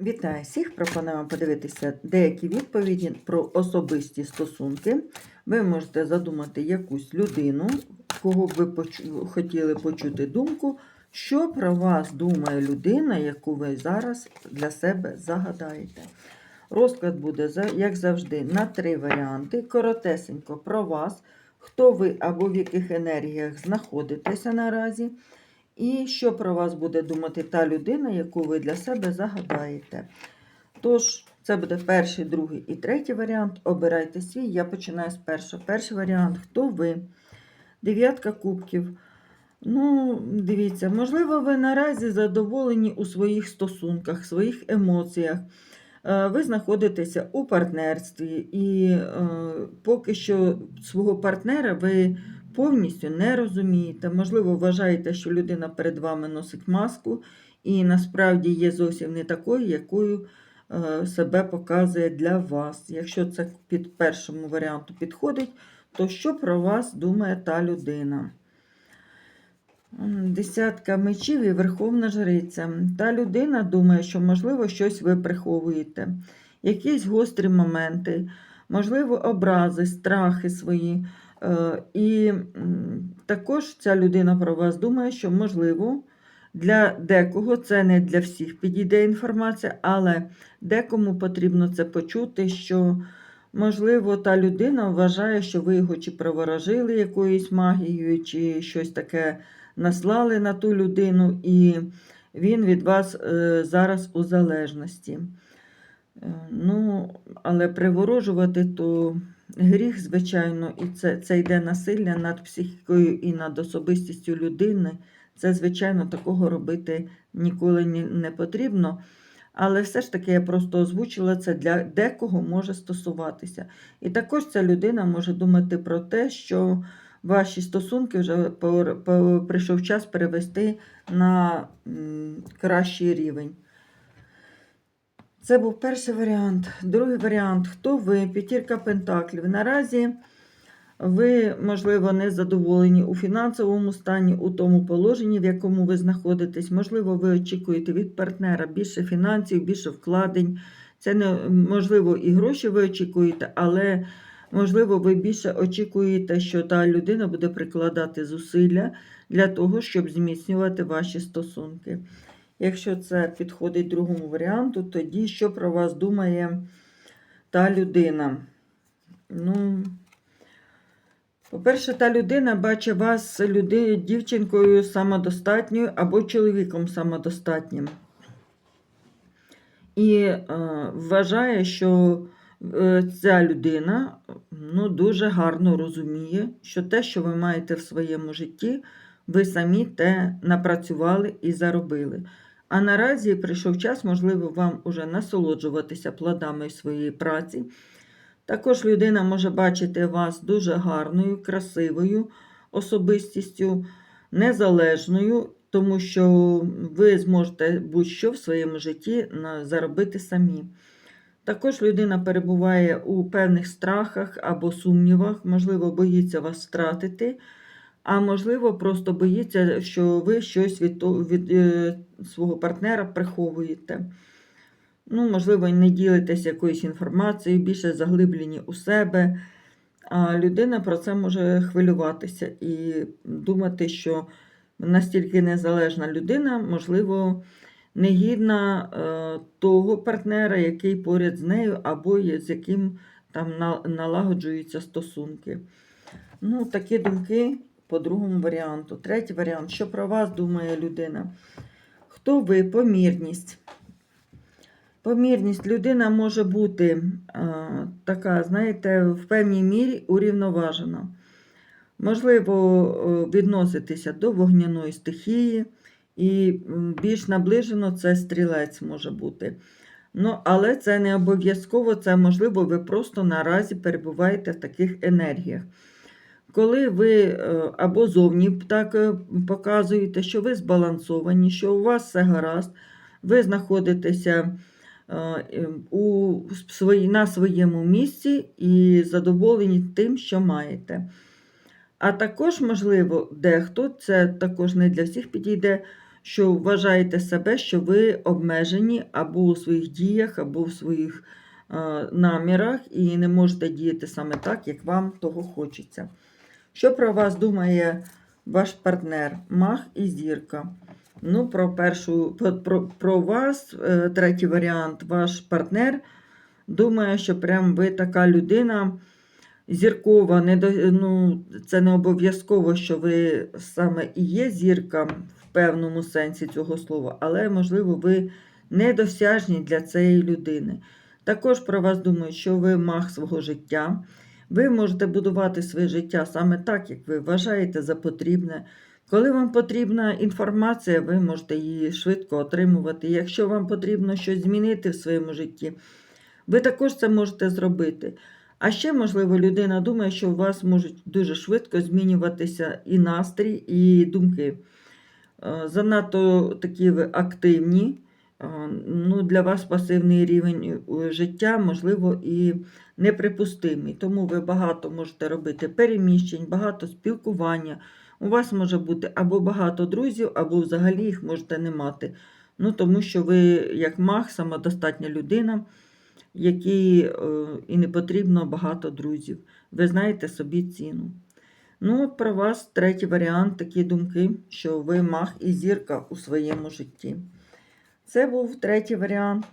Вітаю всіх! Пропонуємо подивитися деякі відповіді про особисті стосунки. Ви можете задумати якусь людину, кого б ви хотіли почути думку, що про вас думає людина, яку ви зараз для себе загадаєте. Розклад буде, як завжди, на три варіанти. Коротесенько про вас, хто ви або в яких енергіях знаходитеся наразі. І що про вас буде думати та людина, яку ви для себе загадаєте. Тож, це буде перший, другий і третій варіант. Обирайте свій. Я починаю з першого. Перший варіант хто ви? Дев'ятка кубків. Ну, дивіться, можливо, ви наразі задоволені у своїх стосунках, своїх емоціях. Е, Ви знаходитеся у партнерстві, і е, поки що свого партнера ви повністю не розумієте. Можливо, вважаєте, що людина перед вами носить маску, і насправді є зовсім не такою, якою е, себе показує для вас. Якщо це під першому варіанту підходить, то що про вас думає та людина? Десятка мечів і Верховна Жриця. Та людина думає, що, можливо, щось ви приховуєте, якісь гострі моменти, можливо, образи, страхи свої. Е, І також ця людина про вас думає, що, можливо, для декого це не для всіх підійде інформація, але декому потрібно це почути, що, можливо, та людина вважає, що ви його чи приворожили якоюсь магією, чи щось таке наслали на ту людину, і він від вас е, зараз у залежності. Е, Ну, але приворожувати то гріх, звичайно, і це, це йде насилля над психікою і над особистістю людини. Це, звичайно, такого робити ніколи не потрібно. Але все ж таки я просто озвучила це для декого може стосуватися. І також ця людина може думати про те, що ваші стосунки вже прийшов час перевести на кращий рівень. Це був перший варіант. Другий варіант хто ви? П'ятірка пентаклів. Наразі ви, можливо, не задоволені у фінансовому стані, у тому положенні, в якому ви знаходитесь. Можливо, ви очікуєте від партнера більше фінансів, більше вкладень. Це не можливо і гроші ви очікуєте, але можливо, ви більше очікуєте, що та людина буде прикладати зусилля для того, щоб зміцнювати ваші стосунки. Якщо це підходить другому варіанту, тоді що про вас думає та людина? Ну, по-перше, та людина бачить вас люди, дівчинкою самодостатньою або чоловіком самодостатнім. І е, вважає, що е, ця людина ну, дуже гарно розуміє, що те, що ви маєте в своєму житті, ви самі те напрацювали і заробили. А наразі прийшов час, можливо, вам уже насолоджуватися плодами своєї праці. Також людина може бачити вас дуже гарною, красивою особистістю, незалежною, тому що ви зможете будь-що в своєму житті заробити самі. Також людина перебуває у певних страхах або сумнівах, можливо, боїться вас втратити, а можливо, просто боїться, що ви щось від, від е, свого партнера приховуєте. Ну, можливо, не ділитесь якоюсь інформацією, більше заглиблені у себе. А людина про це може хвилюватися і думати, що настільки незалежна людина, можливо, негідна е, того партнера, який поряд з нею, або з яким там налагоджуються стосунки. Ну, такі думки по другому варіанту. Третій варіант. Що про вас думає людина? Хто ви? Помірність. Помірність людина може бути а, така, знаєте, в певній мірі урівноважена. Можливо, е, відноситися до вогняної стихії, і більш наближено це стрілець може бути. Ну, але це не обов'язково, це можливо, ви просто наразі перебуваєте в таких енергіях. Коли ви е, або зовні так е, показуєте, що ви збалансовані, що у вас все гаразд, ви знаходитеся е, е, у на своєму місці і задоволені тим, що маєте. А також, можливо, дехто, це також не для всіх підійде, що вважаєте себе, що ви обмежені або у своїх діях, або в своїх намірах, і не можете діяти саме так, як вам того хочеться. Що про вас думає ваш партнер, мах і зірка? Ну, про першу, про, про, вас, е, третій варіант, ваш партнер думає, що прям ви така людина зіркова, не ну, це не обов'язково, що ви саме і є зірка в певному сенсі цього слова, але, можливо, ви недосяжні для цієї людини. Також про вас думають, що ви мах свого життя. Ви можете будувати своє життя саме так, як ви вважаєте за потрібне. Коли вам потрібна інформація, ви можете її швидко отримувати. Якщо вам потрібно щось змінити в своєму житті, ви також це можете зробити. А ще, можливо, людина думає, що у вас можуть дуже швидко змінюватися і настрій, і думки. Е, Занадто такі ви активні. Ну, для вас пасивний рівень е, життя, можливо, і неприпустимий. Тому ви багато можете робити переміщень, багато спілкування. У вас може бути або багато друзів, або взагалі їх можете не мати. Ну, тому що ви, як маг, самодостатня людина, якій е, і не потрібно багато друзів. Ви знаєте собі ціну. Ну, от про вас третій варіант, такі думки, що ви маг і зірка у своєму житті. Це був третій варіант.